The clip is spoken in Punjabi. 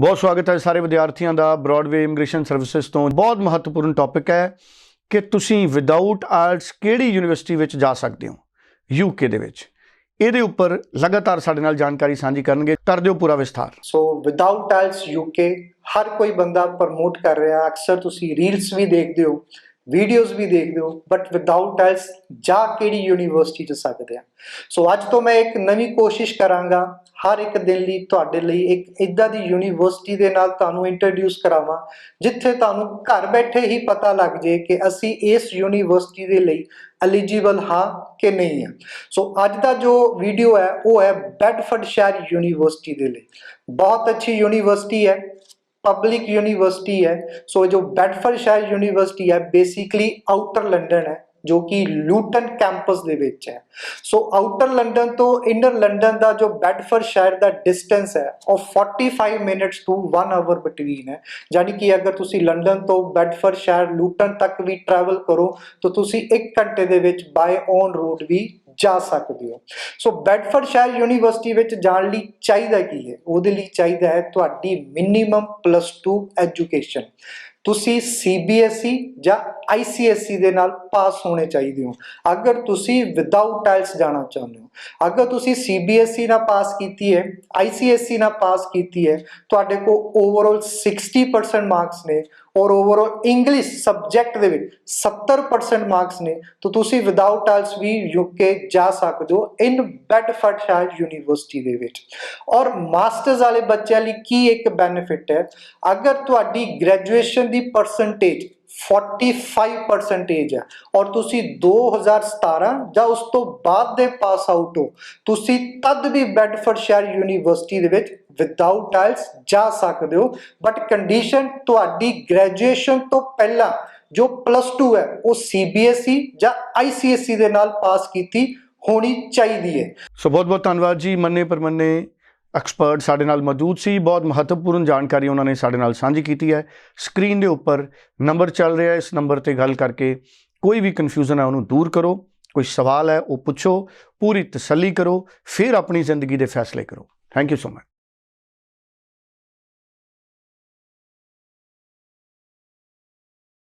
ਬਹੁਤ ਸਵਾਗਤ ਹੈ ਸਾਰੇ ਵਿਦਿਆਰਥੀਆਂ ਦਾ ਬ੍ਰੌਡਵੇ ਇਮੀਗ੍ਰੇਸ਼ਨ ਸਰਵਿਸਿਜ਼ ਤੋਂ। ਬਹੁਤ ਮਹੱਤਵਪੂਰਨ ਟੌਪਿਕ ਹੈ ਕਿ ਤੁਸੀਂ ਵਿਦਆਊਟ ਆਰਟਸ ਕਿਹੜੀ ਯੂਨੀਵਰਸਿਟੀ ਵਿੱਚ ਜਾ ਸਕਦੇ ਹੋ? ਯੂਕੇ ਦੇ ਵਿੱਚ। ਇਹਦੇ ਉੱਪਰ ਲਗਾਤਾਰ ਸਾਡੇ ਨਾਲ ਜਾਣਕਾਰੀ ਸਾਂਝੀ ਕਰਨਗੇ। ਕਰ ਦਿਓ ਪੂਰਾ ਵਿਸਥਾਰ। ਸੋ ਵਿਦਆਊਟ ਟਾਈਲਸ ਯੂਕੇ ਹਰ ਕੋਈ ਬੰਦਾ ਪ੍ਰਮੋਟ ਕਰ ਰਿਹਾ। ਅਕਸਰ ਤੁਸੀਂ ਰੀਲਸ ਵੀ ਦੇਖਦੇ ਹੋ ਵੀਡੀਓਜ਼ ਵੀ ਦੇਖਦੇ ਹੋ ਬਟ ਵਿਦਆਊਟ ਆਇਲਸ ਜਾ ਕਿਹੜੀ ਯੂਨੀਵਰਸਿਟੀ ਚ ਸਕਦੇ ਆ? ਸੋ ਅੱਜ ਤੋਂ ਮੈਂ ਇੱਕ ਨਵੀਂ ਕੋਸ਼ਿਸ਼ ਕਰਾਂਗਾ ਹਰ ਇੱਕ ਦਿਨ ਲਈ ਤੁਹਾਡੇ ਲਈ ਇੱਕ ਇਦਾਂ ਦੀ ਯੂਨੀਵਰਸਿਟੀ ਦੇ ਨਾਲ ਤੁਹਾਨੂੰ ਇੰਟਰੋਡਿਊਸ ਕਰਾਵਾਂ, ਜਿੱਥੇ ਤੁਹਾਨੂੰ ਘਰ ਬੈਠੇ ਹੀ ਪਤਾ ਲੱਗ ਜੇ ਕਿ ਅਸੀਂ ਇਸ ਯੂਨੀਵਰਸਿਟੀ ਦੇ ਲਈ ਐਲੀਜੀਬਲ ਹਾਂ ਕਿ ਨਹੀਂ ਹਾਂ। ਸੋ ਅੱਜ ਦਾ ਜੋ ਵੀਡੀਓ ਹੈ, ਉਹ ਹੈ ਬੈਡਫੋਰਡਸ਼ਾਇਰ ਯੂਨੀਵਰਸਿਟੀ ਦੇ ਲਈ। ਬਹੁਤ ਅੱਛੀ ਯੂਨੀਵਰਸਿਟੀ ਹੈ ਪਬਲਿਕ ਯੂਨੀਵਰਸਿਟੀ ਹੈ। ਸੋ ਜੋ ਬੈਡਫੋਰਡਸ਼ਾਇਰ ਯੂਨੀਵਰਸਿਟੀ ਹੈ ਬੇਸਿਕਲੀ ਆਊਟਰ ਲੰਡਨ ਹੈ। ਜੋ ਕਿ ਲੂਟਨ ਕੈਂਪਸ ਦੇ ਵਿੱਚ ਹੈ। ਸੋ ਆਊਟਰ ਲੰਡਨ ਤੋਂ ਇਨਰ ਲੰਡਨ ਦਾ ਜੋ ਬੈਡਫੋਰਡਸ਼ਾਇਰ ਦਾ ਡਿਸਟੈਂਸ ਹੈ, ਉਹ 45 ਮਿੰਟਸ ਤੋਂ 1 ਆਵਰ ਬਿਟਵੀਨ ਹੈ। ਯਾਨੀ ਕਿ ਅਗਰ ਤੁਸੀਂ ਲੰਡਨ ਤੋਂ ਬੈਡਫੋਰਡਸ਼ਾਇਰ ਲੂਟਨ ਤੱਕ ਵੀ ਟਰੈਵਲ ਕਰੋ, ਤਾਂ ਤੁਸੀਂ 1 ਘੰਟੇ ਦੇ ਵਿੱਚ ਬਾਈ ਔਨ ਰੋਡ ਵੀ ਜਾ ਸਕਦੇ ਹੋ। ਸੋ ਬੈਡਫੋਰਡਸ਼ਾਇਰ ਯੂਨੀਵਰਸਿਟੀ ਵਿੱਚ ਜਾਣ ਲਈ ਚਾਹੀਦਾ ਕੀ ਹੈ? ਉਹਦੇ ਲਈ ਚਾਹੀਦਾ ਹੈ ਤੁਹਾਡੀ ਮਿਨੀਮਮ ਪਲੱਸ 2 ਐਜੂਕੇਸ਼ਨ ਤੁਸੀਂ CBSE ਜਾਂ ICSE ਦੇ ਨਾਲ ਪਾਸ ਹੋਣੇ ਚਾਹੀਦੇ ਹੋ। ਅਗਰ ਤੁਸੀਂ ਵਿਦਆਊਟ ਟਾਈਲਸ ਜਾਣਾ ਚਾਹੁੰਦੇ ਹੋ, ਅਗਰ ਤੁਸੀਂ CBSE ਨਾਲ ਪਾਸ ਕੀਤੀ ਹੈ ICSE ਨਾਲ ਪਾਸ ਕੀਤੀ ਹੈ, ਤੁਹਾਡੇ ਕੋਲ ਓਵਰਆਲ 60% ਮਾਰਕਸ ਨੇ ਔਰ ਓਵਰਆਲ ਇੰਗਲਿਸ਼ ਸਬਜੈਕਟ ਦੇ ਵਿੱਚ 70% ਮਾਰਕਸ ਨੇ, ਤਾਂ ਤੁਸੀਂ ਵਿਦਆਊਟ ਟਾਈਲਸ ਵੀ ਯੂਕੇ ਜਾ ਸਕਦੇ ਹੋ ਇਨ ਬੈਡਫੋਰਡਸ਼ਾਇਰ ਯੂਨੀਵਰਸਿਟੀ ਦੇ ਵਿੱਚ। ਔਰ ਮਾਸਟਰਸ ਵਾਲੇ ਬੱਚਿਆਂ ਲਈ ਕੀ ਇੱਕ ਬੈਨੀਫਿਟ ਹੈ? ਅਗਰ ਤੁਹਾਡੀ ਗ੍ਰੈਜੂਏਸ਼ਨ ਦੀ ਪਰਸੈਂਟੇਜ 45% ਹੈ। ਔਰ ਤੁਸੀਂ 2017 ਜਾਂ ਉਸ ਤੋਂ ਬਾਅਦ ਦੇ ਪਾਸ ਆਊਟ ਹੋ, ਤੁਸੀਂ ਤਦ ਵੀ ਬੈਡਫੋਰਡਸ਼ਾਇਰ ਯੂਨੀਵਰਸਿਟੀ ਦੇ ਵਿੱਚ ਵਿਦਆਊਟ ਟਾਈਲਸ ਜਾ ਸਕਦੇ ਹੋ। ਬਟ ਕੰਡੀਸ਼ਨ ਤੁਹਾਡੀ ਗ੍ਰੈਜੂਏਸ਼ਨ ਤੋਂ ਪਹਿਲਾਂ ਜੋ ਪਲੱਸ 2 ਹੈ, ਉਹ CBSE ਜਾਂ ICSE ਦੇ ਨਾਲ ਪਾਸ ਕੀਤੀ ਹੋਣੀ ਚਾਹੀਦੀ ਹੈ। ਸੋ ਬਹੁਤ ਬਹੁਤ ਧੰਨਵਾਦ ਜੀ। ਮੰਨੇ ਪਰਮੰਨੇ ਐਕਸਪਰਟ ਸਾਡੇ ਨਾਲ ਮੌਜੂਦ ਸੀ। ਬਹੁਤ ਮਹੱਤਵਪੂਰਨ ਜਾਣਕਾਰੀ ਉਹਨਾਂ ਨੇ ਸਾਡੇ ਨਾਲ ਸਾਂਝੀ ਕੀਤੀ ਹੈ। ਸਕਰੀਨ ਦੇ ਉੱਪਰ ਨੰਬਰ ਚੱਲ ਰਿਹਾ ਹੈ। ਇਸ ਨੰਬਰ ਤੇ ਗੱਲ ਕਰਕੇ ਕੋਈ ਵੀ ਕਨਫਿਊਜ਼ਨ ਹੈ, ਉਹਨੂੰ ਦੂਰ ਕਰੋ। ਕੋਈ ਸਵਾਲ ਹੈ, ਉਹ ਪੁੱਛੋ। ਪੂਰੀ ਤਸੱਲੀ ਕਰੋ। ਫਿਰ ਆਪਣੀ ਜ਼ਿੰਦਗੀ ਦੇ ਫੈਸਲੇ ਕਰੋ। Thank you so much